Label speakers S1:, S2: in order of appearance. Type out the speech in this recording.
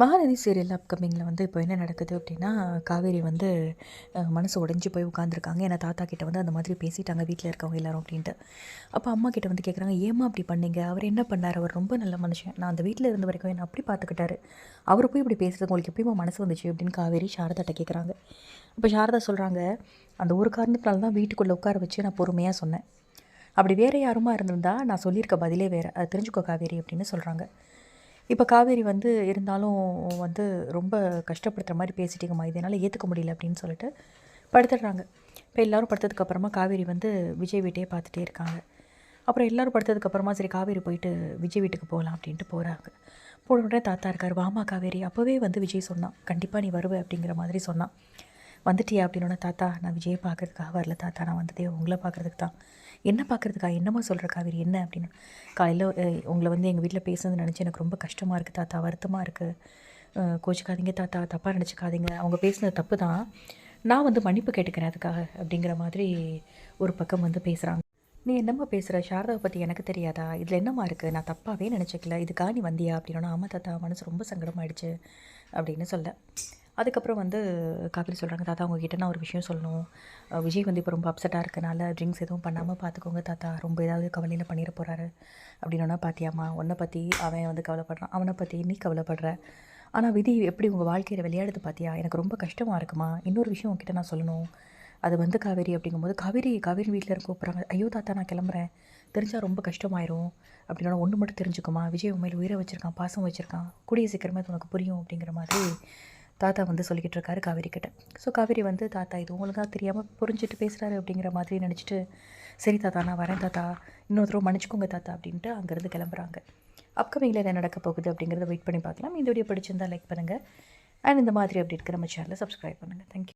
S1: Mahanadi serial அப்கமிங்கில் வந்து இப்போ என்ன நடக்குது அப்படின்னா காவேரி வந்து மனசு உடைஞ்சு போய் உட்காந்துருக்காங்க ஏன்னா தாத்தா கிட்ட வந்து அந்த மாதிரி பேசிட்டாங்க வீட்டில் இருக்கவங்க எல்லாரும் அப்படின்ட்டு. அப்போ அம்மா கிட்ட வந்து கேட்குறாங்க ஏமா அப்படி பண்ணீங்க? அவர் என்ன பண்ணார்? அவர் ரொம்ப நல்ல மனுஷன். நான் அந்த வீட்டில் இருந்த வரைக்கும் என்ன அப்படி பார்த்துக்கிட்டாரு அவர் போய் இப்படி பேசுறது உங்களுக்கு எப்படிமா மனசு வந்துச்சு? அப்படின்னு காவேரி சாரதாட்ட கேட்குறாங்க அப்போ சாரதா சொல்கிறாங்க அந்த ஒரு காரணத்தினால தான் வீட்டுக்குள்ளே உட்கார வச்சு நான் பொறுமையாக சொன்னேன். அப்படி வேறு யாருமா இருந்திருந்தா நான் சொல்லியிருக்க பதிலே வேறு. அதை தெரிஞ்சுக்கோ காவேரி அப்படின்னு சொல்கிறாங்க இப்போ காவேரி வந்து இருந்தாலும் வந்து ரொம்ப கஷ்டப்படுத்துகிற மாதிரி பேசிட்டீங்கம்மா. இதனால் ஏற்றுக்க முடியல அப்படின்னு சொல்லிட்டு படுத்துடுறாங்க. இப்போ எல்லாரும் படுத்ததுக்கப்புறமா காவேரி வந்து விஜய் வீட்டையே பார்த்துட்டே இருக்காங்க. அப்புறம் எல்லோரும் படுத்ததுக்கப்புறமா சரி காவேரி போயிட்டு விஜய் வீட்டுக்கு போகலாம் அப்படின்ட்டு போகிறாங்க போன உடனே தாத்தா இருக்கார் வாமா காவேரி அப்போவே வந்து விஜய் சொன்னான். கண்டிப்பாக நீ வருவ அப்படிங்கிற மாதிரி சொன்னான். வந்துட்டியா அப்படின்னோட தாத்தா நான் விஜயை பார்க்கறதுக்காக வரல தாத்தா நான் வந்ததே உங்களை பார்க்கறதுக்கு தான். என்ன பார்க்கறதுக்கா? என்னம்மா சொல்கிற காவேரி என்ன அப்படின்னு. காலையில் உங்களை வந்து எங்கள் வீட்டில் பேசுனது நினச்சி எனக்கு ரொம்ப கஷ்டமாக இருக்குது தாத்தா வருத்தமாக இருக்குது கோச்சிக்காதீங்க தாத்தா தப்பாக நினச்சிக்காதீங்க. அவங்க பேசுனது தப்பு தான். நான் வந்து மன்னிப்பு கேட்டுக்கிறேன் அதுக்காக அப்படிங்கிற மாதிரி ஒரு பக்கம் வந்து பேசுகிறாங்க நீ என்னம்மா பேசுகிற சாரதாவை பற்றி எனக்கு தெரியாதா? இதில் என்னம்மா இருக்குது நான் தப்பாகவே நினச்சிக்கல. இதுக்காக நீ வந்தியா அப்படின்னா ஆமாம் தாத்தா மனசு ரொம்ப சங்கடமாயிடுச்சு அப்படின்னு சொல்ல. அதுக்கப்புறம் வந்து காவேரி சொல்கிறாங்க தாத்தா உங்ககிட்ட நான் ஒரு விஷயம் சொல்லணும். விஜய் வந்து இப்போ ரொம்ப அப்செட்டாக இருக்கனால ட்ரிங்க்ஸ் எதுவும் பண்ணாமல் பார்த்துக்கோங்க தாத்தா. ரொம்ப ஏதாவது கவலையில் பண்ணிட போகிறாரு அப்படின்னா பாத்தியாம்மா உன்னை பற்றி அவன் வந்து கவலைப்படுறான். அவனை பற்றி நீ கவலைப்படுற. ஆனால் விதி எப்படி உங்கள் வாழ்க்கையில் விளையாடுது பார்த்தியா எனக்கு ரொம்ப கஷ்டமாக இருக்குமா? இன்னொரு விஷயம் உங்ககிட்ட நான் சொல்லணும். அது வந்து காவேரி அப்படிங்கும்போது காவேரி காவேரி வீட்டில் இருக்க கூப்பிட்றாங்க ஐயோ தாத்தா நான் கிளம்புறேன். தெரிஞ்சால் ரொம்ப கஷ்டமாயிரும். அப்படின்னா ஒன்று மட்டும் தெரிஞ்சுக்குமா விஜய் உண்மையில் உயிரை வச்சுருக்கான் பாசம் வச்சுருக்கான். கூடிய சீக்கிரமே அது உனக்கு புரியும். அப்படிங்கிற மாதிரி தாத்தா வந்து சொல்லிக்கிட்டு இருக்காரு காவேரி கிட்ட. ஸோ காவேரி வந்து தாத்தா இது ஒழுங்காக தெரியாமல் புரிஞ்சுட்டு பேசுகிறாரு அப்படிங்கிற மாதிரி நினச்சிட்டு சரி தாத்தா நான் வரேன் தாத்தா. இன்னொரு தடவை மன்னிச்சுக்கோங்க தாத்தா அப்படின்ட்டு அங்கேருந்து கிளம்புறாங்க. அப்கமிங்கில் என்ன நடக்க போகுது அப்படிங்கிறத வெயிட் பண்ணி பார்க்கலாம். இந்த வீடியோ பிடிச்சிருந்தால் லைக் பண்ணுங்கள் அண்ட் இந்த மாதிரி அப்படி இருக்கிற நம்ம சேனலை சப்ஸ்கிரைப் பண்ணுங்கள் தேங்க்யூ